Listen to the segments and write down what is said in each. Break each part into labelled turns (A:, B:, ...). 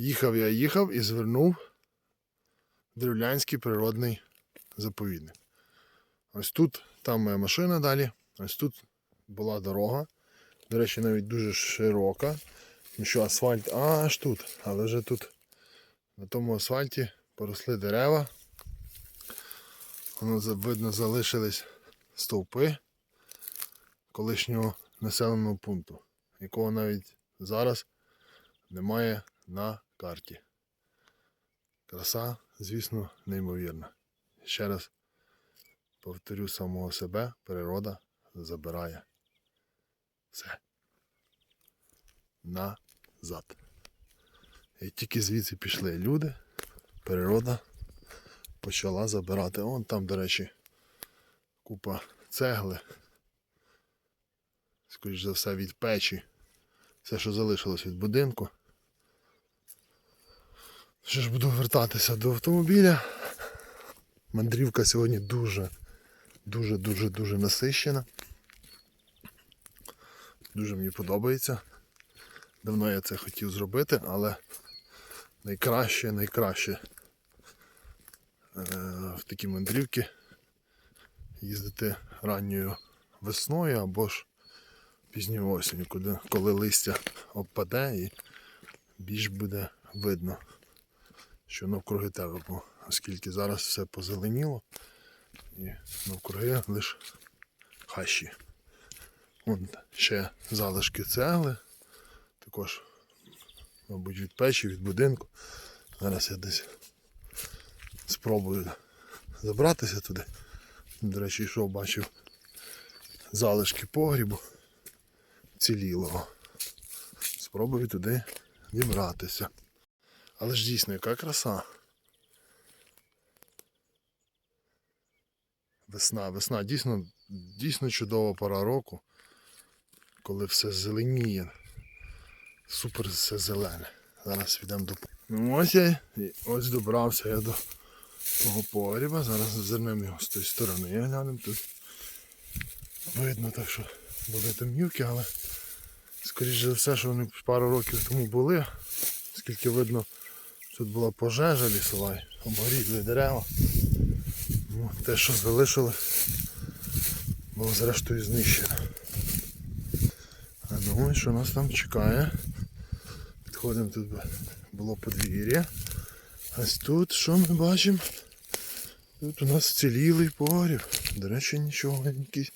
A: Їхав я їхав і звернув Древлянський природний заповідник. Ось тут, там моя машина далі, ось тут була дорога. До речі, навіть дуже широка. Ну що асфальт аж тут, але вже тут на тому асфальті поросли дерева. Воно видно залишились стовпи колишнього населеного пункту, якого навіть зараз немає на карті. Краса, звісно, неймовірна. Ще раз повторю самого себе, природа забирає все назад. І тільки звідси пішли люди, природа почала забирати. Вон там, до речі, купа цегли. Скоріш за все від печі. Все, що залишилось від будинку. Що ж буду вертатися до автомобіля. Мандрівка сьогодні дуже, дуже, дуже, насищена. Дуже мені подобається. Давно я це хотів зробити, але найкраще, найкраще е, в такі мандрівки їздити ранньою весною або ж пізньою осінню, коли, листя обпаде і більш буде видно, що навкруги тебе, оскільки зараз все позеленіло і навкруги лише хащі. Вон ще залишки цегли, також, мабуть, від печі, від будинку. Зараз я десь спробую забратися туди. До речі, йшов, бачив залишки погрібу цілілого. Спробую туди дібратися. Але ж дійсно, яка краса. Весна, весна, дійсно, дійсно чудова пора року, коли все зеленіє. Супер все зелене. Зараз йдемо до Ну ось я ось добрався я до того погріба. Зараз зернемо його з тої сторони. Я глянемо тут. Видно так, що були там мівки, але скоріш за все, що вони пару років тому були. Скільки видно, тут була пожежа лісова, обгоріли дерева. Ну, те, що залишили, було зрештою знищено. А думаю, що нас там чекає. Підходимо тут було подвір'я. Ось тут що ми бачимо? Тут у нас вцілілий погріб. До речі, нічого, якийсь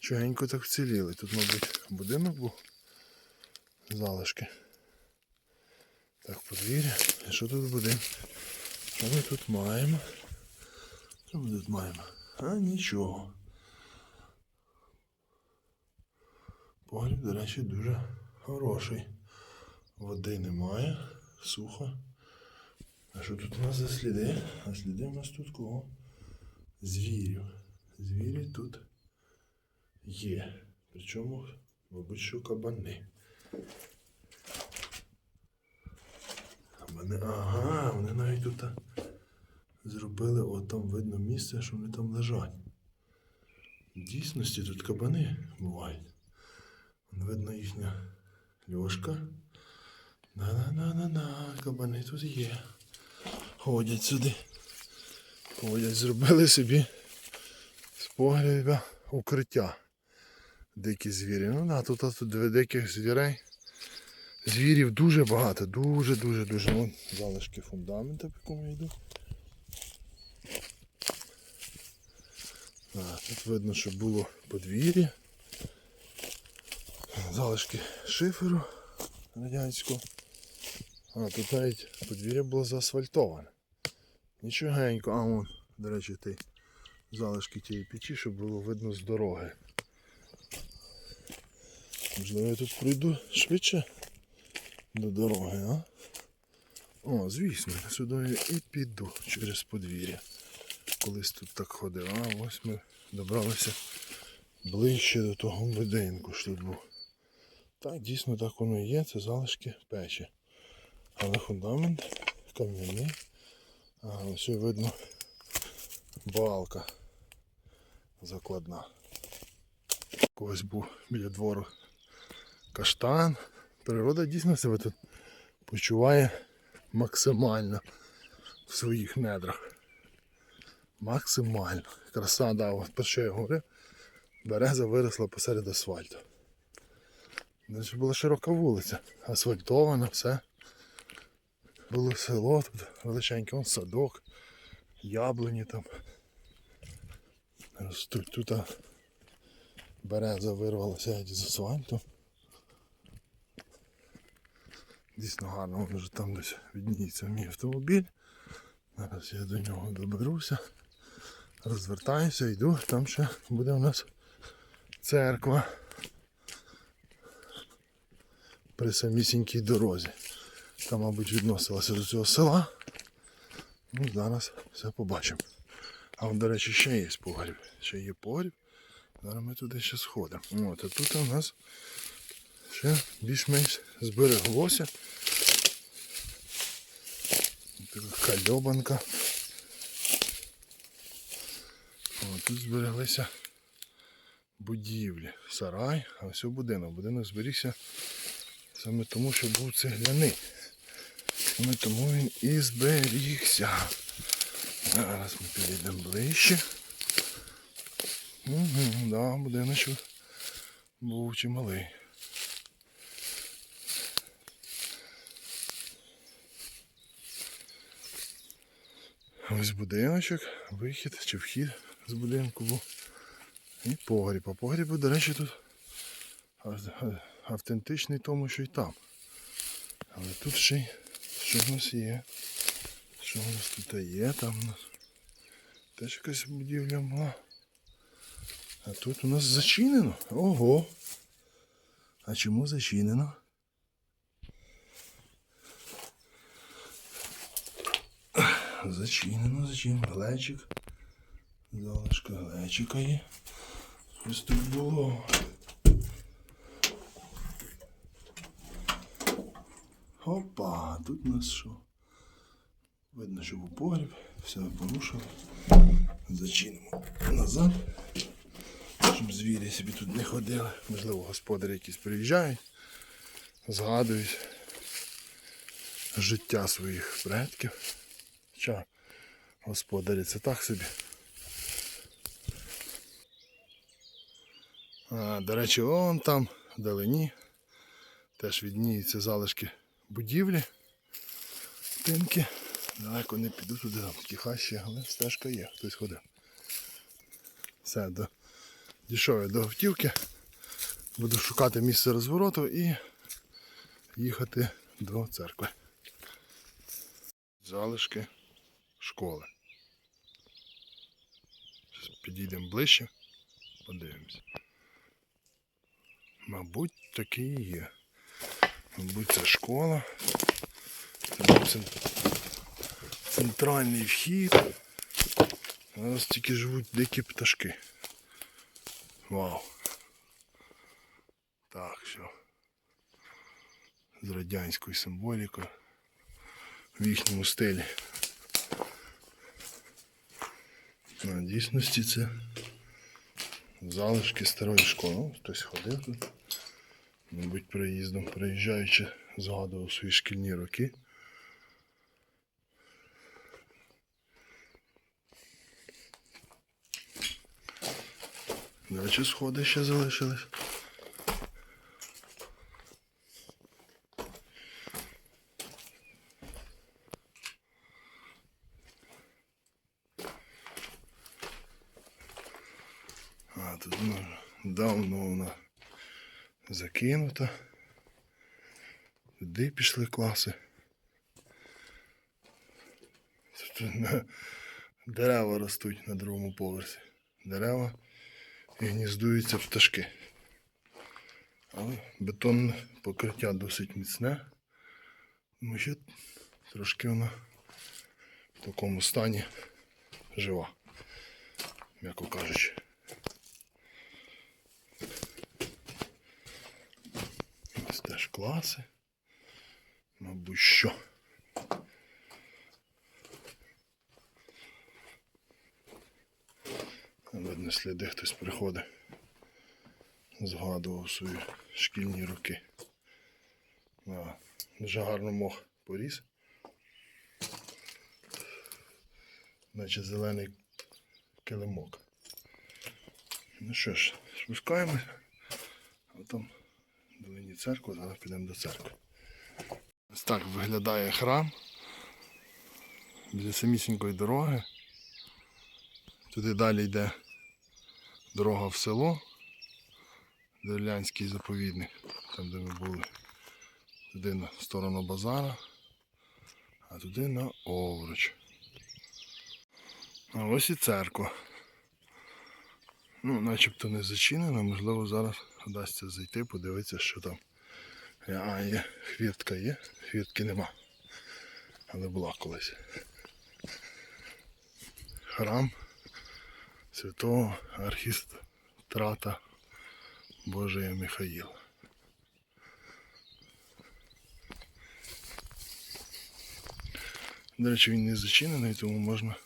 A: чогенько так вціліли. Тут, мабуть, будинок був. Залишки. Так, подвір'я. Що тут буде? Що ми тут маємо? Що ми тут маємо? А нічого. Погріб, до речі, дуже хороший. Води немає, сухо. А що тут у нас за сліди? А сліди у нас тут кого? Звірів. Звірі тут є. Причому, мабуть, що кабани. Кабани. Ага, вони навіть тут зробили, от там видно місце, що вони там лежать. В дійсності тут кабани бувають. Видно їхня льошка. На-на-на-на-на, кабани тут є. Ходять сюди. Ходять, зробили собі з погреба укриття. Дикі звірі. Ну да, тут, тут диких звірей. Звірів дуже багато, дуже, дуже, дуже. Вон залишки фундамента, по якому я йду. А, тут видно, що було подвір'я. Залишки шиферу радянського. А, тут навіть подвір'я було заасфальтоване. Нічогенько, а вон, до речі, той залишки тієї печі, щоб було видно з дороги. Можливо, я тут пройду швидше до дороги, а? О, звісно, сюди я і піду через подвір'я. Колись тут так ходив, а ось ми добралися ближче до того будинку, що тут був. Так, дійсно так воно і є, це залишки печі. Але фундамент кам'яний. А ось видно балка закладна. Когось був біля двору каштан. Природа дійсно себе тут почуває максимально в своїх недрах. Максимально. Краса, да, от про що я говорив, береза виросла посеред асфальту. Значить була широка вулиця, асфальтована, все. Було село тут величеньке, вон садок, яблуні там. Тут береза вирвалася з асфальту. Дійсно гарно, воно вже там десь відніється мій автомобіль. Зараз я до нього доберуся. Розвертаюся, йду, там ще буде у нас церква при самісінькій дорозі. Там, мабуть, відносилася до цього села. Ну, зараз все побачимо. А до речі, ще є погріб. Ще є погріб. Зараз ми туди ще сходимо. От, а тут у нас ще більш-менш збереглося. Така кальобанка. Тут збереглися будівлі. Сарай, а ось будинок. Будинок зберігся саме тому, що був цегляний. Саме тому він і зберігся. Зараз ми підійдемо ближче. Угу, да, будиночок був чималий. Ось будиночок, вихід чи вхід з будинку був. І погріб. А погріб, до речі, тут ав- ав- автентичний тому, що й там. Але тут ще й що в нас є? Що в нас тут є? Там у нас теж якась будівля була. А тут у нас зачинено. Ого. А чому зачинено? Зачинено, зачинено. Глечик. Залишка глечика є. Ось тут було. Опа, тут у нас що? Видно, що був погріб, все порушили. Зачинимо назад, щоб звірі собі тут не ходили. Можливо, господарі якісь приїжджають, згадують життя своїх предків. Хоча господарі це так собі. А, до речі, вон там, вдалині, теж відніються залишки будівлі. Тинки. Далеко не піду туди, там такі хащі, але стежка є, хтось ходив. Все, до... дійшов я до автівки. Буду шукати місце розвороту і їхати до церкви. Залишки школи. Підійдемо ближче, подивимось. Мабуть, такі і є. Мабуть, це школа. Це цен- центральний вхід. Зараз тільки живуть дикі пташки. Вау. Так, все. З радянською символікою. В їхньому стилі. На дійсності це залишки старої школи. Хтось ходив тут. Мабуть, приїздом, приїжджаючи, згадував свої шкільні роки. До речі, сходи ще залишились. А, тут вона давно вона закинута. Туди пішли класи. Тут дерева ростуть на другому поверсі. Дерева і гніздуються пташки. Але бетонне покриття досить міцне. Тому що трошки вона в такому стані жива, м'яко кажучи. Ось теж класи. Мабуть, що. Видно, сліди хтось приходить. Згадував свої шкільні роки. А, дуже гарно мох поріс. наче зелений килимок. Ну що ж, спускаємо. А там долині церква, зараз підемо до церкви. Ось так виглядає храм біля самісінької дороги. Туди далі йде дорога в село, Дерлянський заповідник, там де ми були. Туди на сторону базара, а туди на Овруч. А ось і церква. Ну, начебто не зачинена, можливо, зараз вдасться зайти, подивитися, що там. А, є, хвіртка є, хвіртки нема. Але була колись. Храм святого архістрата Божия Михаїла. До речі, він не зачинений, тому можна,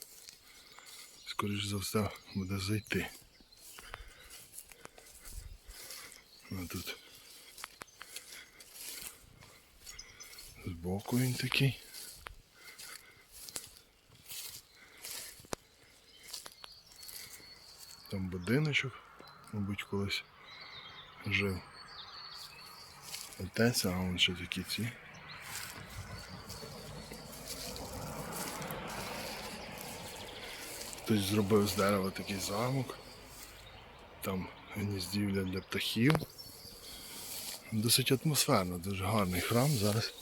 A: скоріш за все, буде зайти. А тут збоку він такий. Там будиночок, мабуть, колись жив. Отець, а вон ще такі ці. Хтось зробив з дерева такий замок. Там гніздівля для птахів. Досить атмосферно, дуже гарний храм. Зараз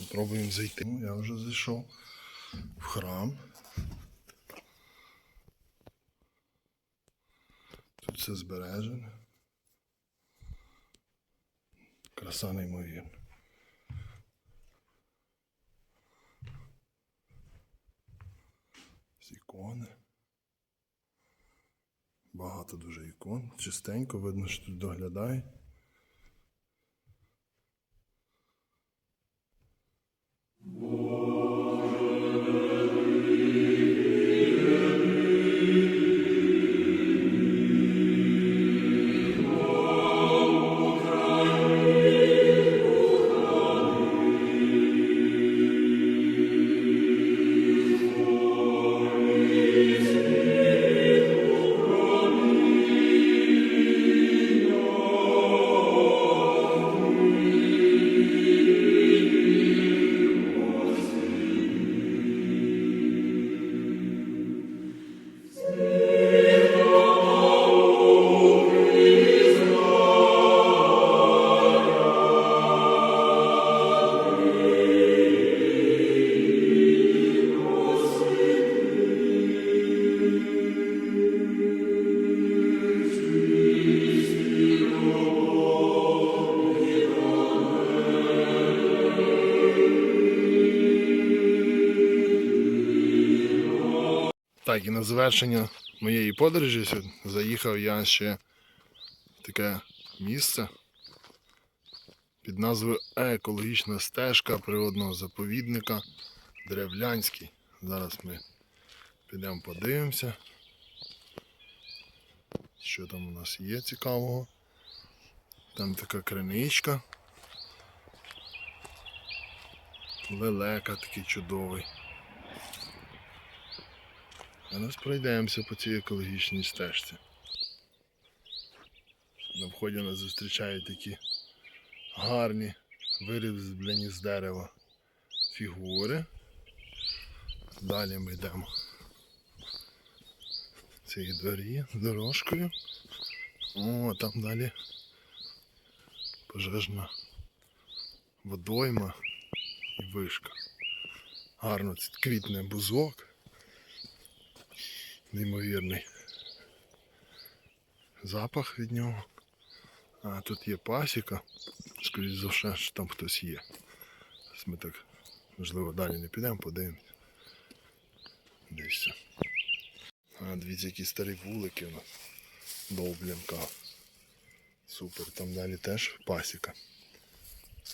A: спробуємо зайти. Ну, я вже зайшов в храм. Тут все збережено. Краса неймовірна. Ікони. Багато дуже ікон. Чистенько, видно, що тут Whoa. Так, і на завершення моєї подорожі заїхав я ще в таке місце під назвою Екологічна стежка природного заповідника Древлянський. Зараз ми підемо подивимося, що там у нас є цікавого. Там така криничка. Лелека такий чудовий. Зараз пройдемося по цій екологічній стежці. На вході нас зустрічають такі гарні вирізблені з дерева фігури. Далі ми йдемо цією дворі, дорожкою. О, там далі пожежна водойма і вишка. Гарно квітне бузок неймовірний запах від нього. А тут є пасіка. Скоріше за все, що там хтось є. Ми так, можливо, далі не підемо, подивимось. Дивіться. А, дивіться, які старі вулики у нас. Довблянка. Супер, там далі теж пасіка.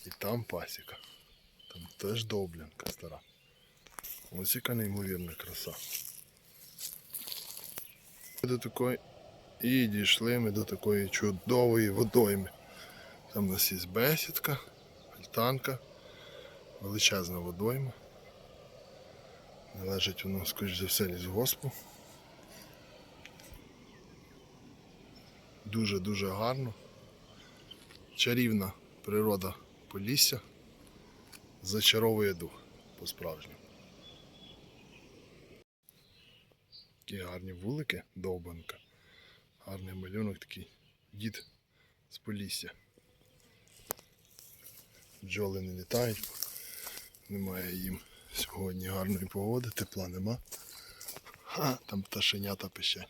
A: І там пасіка. Там теж довблянка стара. Ось яка неймовірна краса. До такої і дійшли ми до такої чудової водойми. Там у нас є бесідка, альтанка, величезна водойма. Належить воно, скоріш за все, лісгоспу. Дуже-дуже гарно. Чарівна природа Полісся. Зачаровує дух по-справжньому. Такі гарні вулики, довбанка. Гарний малюнок такий. Дід з Полісся. Бджоли не літають. Немає їм сьогодні гарної погоди, тепла нема. Ха, там пташенята пищать.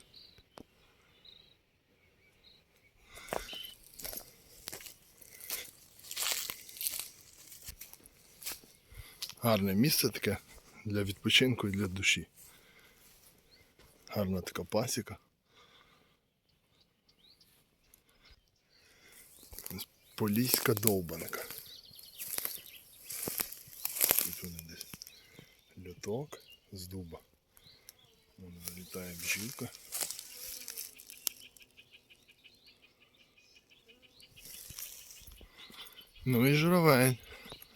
A: Гарне місце таке для відпочинку і для душі. Гарна така пасіка. Поліська довбанка. Тут вони десь льоток з дуба. Вон залітає бджілка. Ну і журавель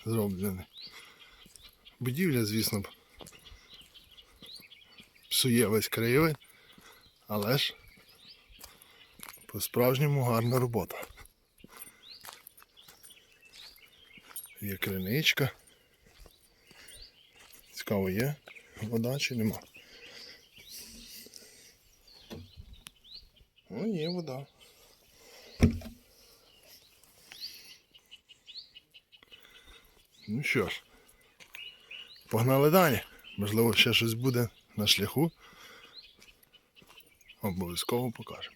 A: зроблений. Будівля, звісно, б, псує весь краєвид, але ж по-справжньому гарна робота. Є криничка. Цікаво, є вода чи нема. О, є вода. Ну що ж, погнали далі. Можливо, ще щось буде на шляху. Обов'язково покажемо.